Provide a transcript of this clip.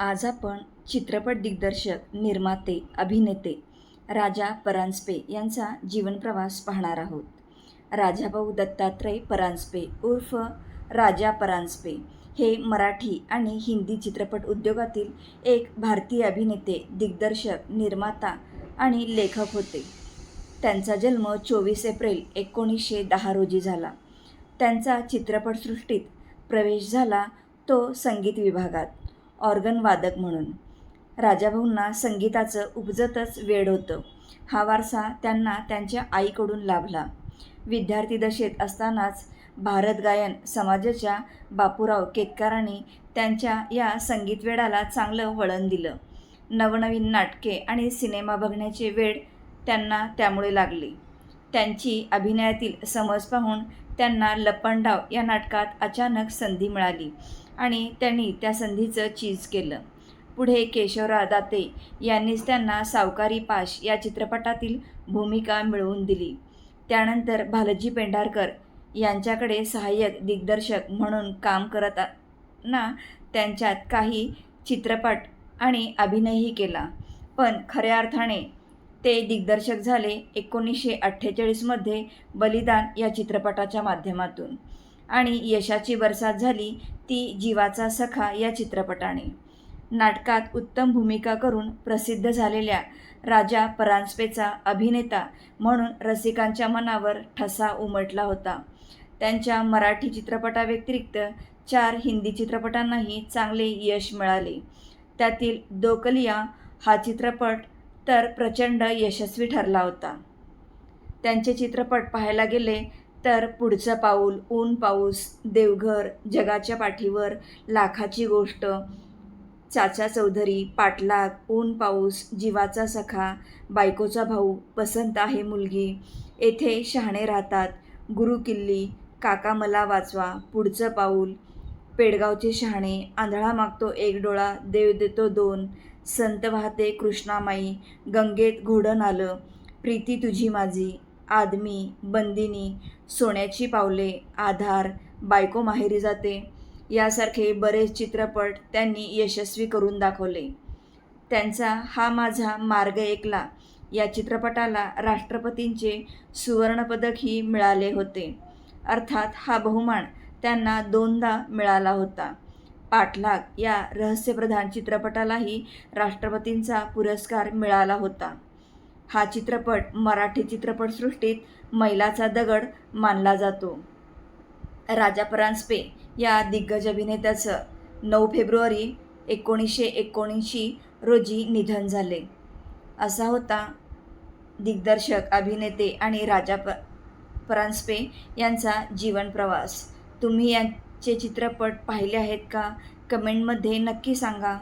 आज आपण चित्रपट दिग्दर्शक निर्माते अभिनेते राजा परांजपे यांचा जीवनप्रवास पाहणार आहोत. राजाभाऊ दत्तात्रय परांजपे उर्फ राजा परांजपे हे मराठी आणि हिंदी चित्रपट उद्योगातील एक भारतीय अभिनेते दिग्दर्शक निर्माता आणि लेखक होते. त्यांचा जन्म चोवीस एप्रिल एकोणीसशे दहा रोजी झाला. त्यांचा चित्रपटसृष्टीत प्रवेश झाला तो संगीत विभागात. ऑर्गन वादक म्हणून. राजाभाऊंना संगीताचं उपजतच वेड होतं. हा वारसा त्यांना त्यांच्या आईकडून लाभला. विद्यार्थी दशेत असतानाच भारत गायन समाजाच्या बापूराव केतकरांनी त्यांच्या या संगीत वेडाला चांगलं वळण दिलं. नवनवीन नाटके आणि सिनेमा बघण्याचे वेड त्यांना त्यामुळे लागली. त्यांची अभिनयातील समज पाहून त्यांना लपंडाव या नाटकात अचानक संधी मिळाली आणि त्यांनी त्या संधीचं चीज केलं. पुढे केशवराव दाते यांनीच त्यांना सावकारी पाश या चित्रपटातील भूमिका मिळवून दिली. त्यानंतर भालजी पेंढारकर यांच्याकडे सहाय्यक दिग्दर्शक म्हणून काम करताना त्यांच्यात काही चित्रपट आणि अभिनयही केला. पण खऱ्या अर्थाने ते दिग्दर्शक झाले एकोणीसशे अठ्ठेचाळीसमध्ये बलिदान या चित्रपटाच्या माध्यमातून. आणि यशाची बरसात झाली ती जीवाचा सखा या चित्रपटाने. नाटकात उत्तम भूमिका करून प्रसिद्ध झालेल्या राजा परांजपेचा अभिनेता म्हणून रसिकांच्या मनावर ठसा उमटला होता. त्यांच्या मराठी चित्रपटाव्यतिरिक्त चार हिंदी चित्रपटांनाही चांगले यश मिळाले. त्यातील दोकलिया हा चित्रपट तर प्रचंड यशस्वी ठरला होता. त्यांचे चित्रपट पाहायला गेले तर पुढचं पाऊल ऊन पाऊस देवघर जगाच्या पाठीवर लाखाची गोष्ट चाचा चौधरी पाटलाग ऊन पाऊस जीवाचा सखा बायकोचा भाऊ पसंत आहे मुलगी येथे शहाणे राहतात गुरुकिल्ली काका मला वाचवा पुढचं पाऊल पेडगावचे शहाणे आंधळा मागतो एक डोळा देव देतो दोन. संत वाहते कृष्णामाई गंगेत घोडण आलं प्रीती तुझी माझी आदमी बंदिनी. सोन्याची पावले आधार बायको माहेरी जाते. यासारखे बरेच चित्रपट त्यांनी यशस्वी करून दाखवले. त्यांचा हा माझा मार्ग एकला. या चित्रपटाला राष्ट्रपतींचे सुवर्णपदकही मिळाले होते. अर्थात हा बहुमान त्यांना दोनदा मिळाला होता. पाठलाग या रहस्यप्रधान चित्रपटालाही राष्ट्रपतींचा पुरस्कार मिळाला होता. हा चित्रपट मराठी चित्रपटसृष्टीत मैलाचा दगड मानला जातो. राजा परांजपे या दिग्गज अभिनेत्याचं नऊ फेब्रुवारी एकोणीसशे एकोणऐंशी रोजी निधन झाले. असा होता दिग्दर्शक अभिनेते आणि राजा प परांजपे यांचा जीवन प्रवास. तुम्ही यांचे चित्रपट पाहिले आहेत का? कमेंटमध्ये नक्की सांगा.